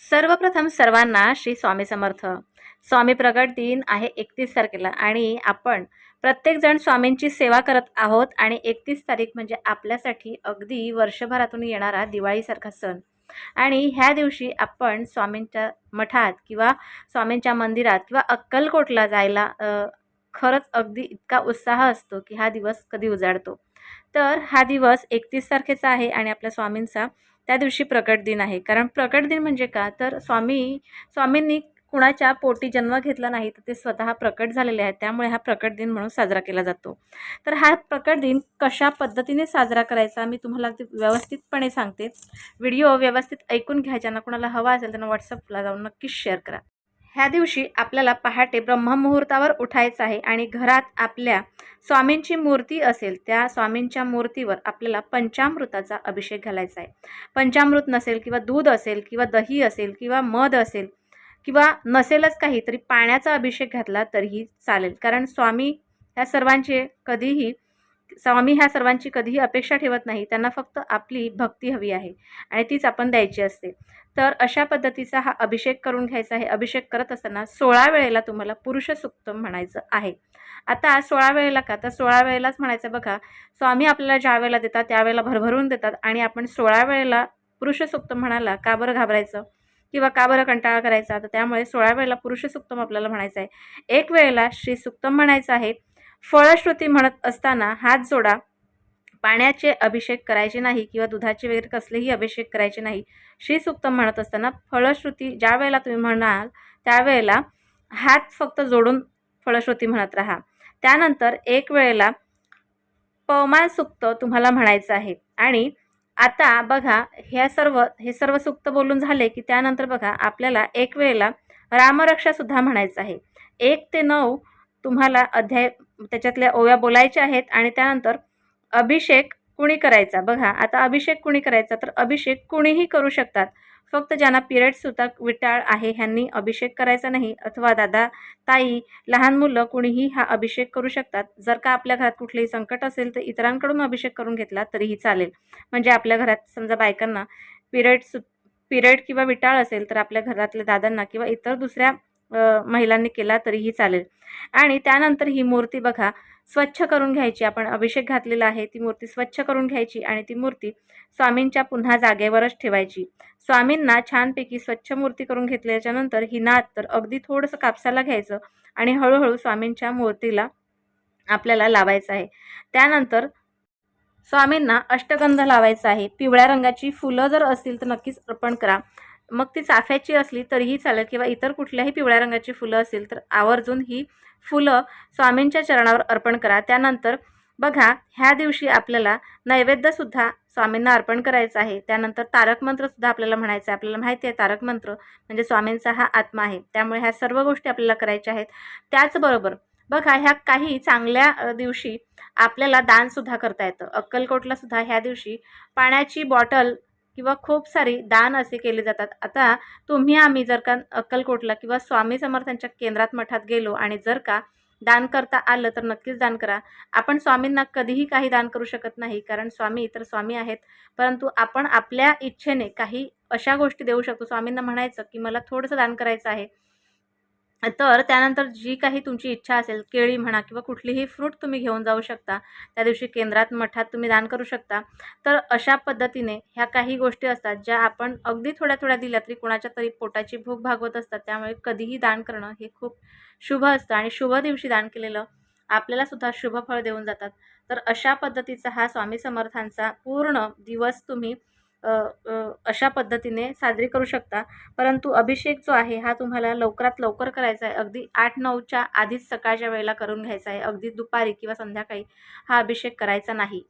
सर्वप्रथम सर्वांना श्री स्वामी समर्थ. स्वामी प्रगट दिन आहे एकतीस तारखेला आणि आपण प्रत्येकजण स्वामींची सेवा करत आहोत आणि एकतीस तारीख म्हणजे आपल्यासाठी अगदी वर्षभरातून येणारा दिवाळीसारखा सण. आणि ह्या दिवशी आपण स्वामींच्या मठात किंवा स्वामींच्या मंदिरात किंवा अक्कलकोटला जायला खरंच अगदी इतका उत्साह असतो की हा दिवस कधी उजाडतो. तर हा दिवस एकतीस तारखेचा आहे आणि आपल्या स्वामींचा त्या दिवशी प्रकट दिन आहे. कारण प्रकट दिन म्हणजे का? तर स्वामी स्वामींनी कुणाच्या पोटी जन्म घेतला नाही तर ते स्वतः प्रकट झालेले आहेत. त्यामुळे हा प्रकट दिन म्हणून साजरा केला जातो. तर हा प्रकट दिन कशा पद्धतीने साजरा करायचा? मी तुम्हाला अगदी व्यवस्थितपणे सांगते. व्हिडिओ व्यवस्थित ऐकून घ्या. ज्यांना कुणाला हवा असेल त्यांना व्हॉट्सअपला जाऊन नक्कीच शेअर करा. ह्या दिवशी आपल्याला पहाटे ब्रह्ममुहूर्तावर उठायचं आहे आणि घरात आपल्या स्वामींची मूर्ती असेल त्या स्वामींच्या मूर्तीवर आपल्याला पंचामृताचा अभिषेक घालायचा आहे. पंचामृत नसेल किंवा दूध असेल किंवा दही असेल किंवा मध असेल किंवा नसेलच काही तरी पाण्याचा अभिषेक घातला तरीही चालेल. कारण स्वामी ह्या सर्वांचे कधीही स्वामी ह्या सर्वांची कधीही अपेक्षा ठेवत नाही. त्यांना फक्त आपली भक्ती हवी आहे आणि तीच आपण द्यायची असते. तर अशा पद्धतीचा हा अभिषेक करून घ्यायचा आहे. अभिषेक करत असताना सोळा वेळेला तुम्हाला पुरुष सुक्तम म्हणायचं आहे. आता सोळा वेळेला का? तर सोळा वेळेलाच म्हणायचं बघा स्वामी आपल्याला ज्या वेळेला देतात त्यावेळेला भरभरून देतात आणि आपण सोळा वेळेला पुरुष सुक्तम म्हणाला का बरं घाबरायचं? किंवा का बरं कंटाळा करायचा? तर त्यामुळे सोळा वेळेला पुरुष सुक्तम आपल्याला म्हणायचं आहे. एक वेळेला श्री सुक्तम म्हणायचं आहे फळश्रुती म्हणत असताना हात जोडा. पाण्याचे अभिषेक करायचे नाही किंवा दुधाचे वगैरे कसलेही अभिषेक करायचे नाही. श्री सुक्तम म्हणत असताना फळश्रुती ज्या वेळेला तुम्ही म्हणाल त्यावेळेला हात फक्त जोडून फळश्रुती म्हणत राहा. त्यानंतर एक वेळेला पवमान सुक्त तुम्हाला म्हणायचं आहे. आणि आता बघा ह्या सर्व हे सर्व सुक्त बोलून झाले की त्यानंतर बघा आपल्याला एक वेळेला रामरक्षासुद्धा म्हणायचं आहे. एक ते नऊ तुम्हाला अध्याय त्याच्यातल्या ओव्या बोलायच्या आहेत आणि त्यानंतर अभिषेक कुणी करायचा? बघा आता अभिषेक कुणी करायचा? तर अभिषेक कुणीही करू शकतात. फक्त ज्यांना पिरियड्स होतात विटाळ आहे ह्यांनी अभिषेक करायचा नाही. अथवा दादा ताई लहान मुलं कुणीही हा अभिषेक करू शकतात. जर का आपल्या घरात कुठलेही संकट असेल तर इतरांकडून अभिषेक करून घेतला तरीही चालेल. म्हणजे आपल्या घरात समजा बायकांना पिरियड्स पिरियड किंवा विटाळ असेल तर आपल्या घरातल्या दादांना किंवा इतर दुसऱ्या महिलांनी केला तरीही चालेल. आणि त्यानंतर ही मूर्ती बघा स्वच्छ करून घ्यायची. आपण अभिषेक घातलेला आहे ती मूर्ती स्वच्छ करून घ्यायची आणि ती मूर्ती स्वामींच्या पुन्हा जागेवरच ठेवायची. स्वामींना छानपैकी स्वच्छ मूर्ती करून घेतल्याच्यानंतर ही नात तर अगदी थोडंसं कापसाला घ्यायचं आणि हळूहळू स्वामींच्या मूर्तीला आपल्याला लावायचं आहे. त्यानंतर स्वामींना अष्टगंध लावायचा आहे. पिवळ्या रंगाची फुलं जर असतील तर नक्कीच अर्पण करा. मग ती चाफ्याची असली तरीही चालेल किंवा इतर कुठल्याही पिवळ्या रंगाची फुलं असतील तर आवर्जून ही फुलं स्वामींच्या चरणावर अर्पण करा. त्यानंतर बघा ह्या दिवशी आपल्याला नैवेद्यसुद्धा स्वामींना अर्पण करायचं आहे. त्यानंतर तारक मंत्रसुद्धा आपल्याला म्हणायचं आहे. आपल्याला माहिती आहे तारक मंत्र म्हणजे स्वामींचा हा आत्मा आहे. त्यामुळे ह्या सर्व गोष्टी आपल्याला करायच्या आहेत. त्याचबरोबर बघा ह्या काही चांगल्या दिवशी आपल्याला दानसुद्धा करता येतं. अक्कलकोटला सुद्धा ह्या दिवशी पाण्याची बॉटल किंवा खूप सारी दान असे केले जातात. आता तुम्ही आम्ही जर का अक्कलकोटला किंवा स्वामी समर्थांच्या केंद्रात मठात गेलो आणि जर का दान करता आलं तर नक्कीच दान करा. आपण स्वामींना कधीही काही दान करू शकत नाही कारण स्वामी तर स्वामी आहेत. परंतु आपण आपल्या इच्छेने काही अशा गोष्टी देऊ शकतो. स्वामींना म्हणायचं की मला थोडंसं दान करायचं आहे. तर त्यानंतर जी काही तुमची इच्छा असेल केळी म्हणा किंवा कुठलीही फ्रूट तुम्ही घेऊन जाऊ शकता. त्या दिवशी केंद्रात मठात तुम्ही दान करू शकता. तर अशा पद्धतीने ह्या काही गोष्टी असतात ज्या आपण अगदी थोड्या थोड्या दिल्या तरी कोणाच्या तरी पोटाची भूक भागवत असतात. त्यामुळे कधीही दान करणं हे खूप शुभ असतं आणि शुभ दिवशी दान केलेलं आपल्याला सुद्धा शुभ फळ देऊन जातात. तर अशा पद्धतीचा हा स्वामी समर्थांचा पूर्ण दिवस तुम्ही अशा पद्धतीने साजरी करू शकता. परंतु अभिषेक जो आहे हा तुम्हाला लवकरात लवकर करायचा आहे. अगदी आठ नऊच्या आधीच सकाळच्या वेळेला करून घ्यायचा आहे. अगदी दुपारी किंवा संध्याकाळी हा अभिषेक करायचा नाही.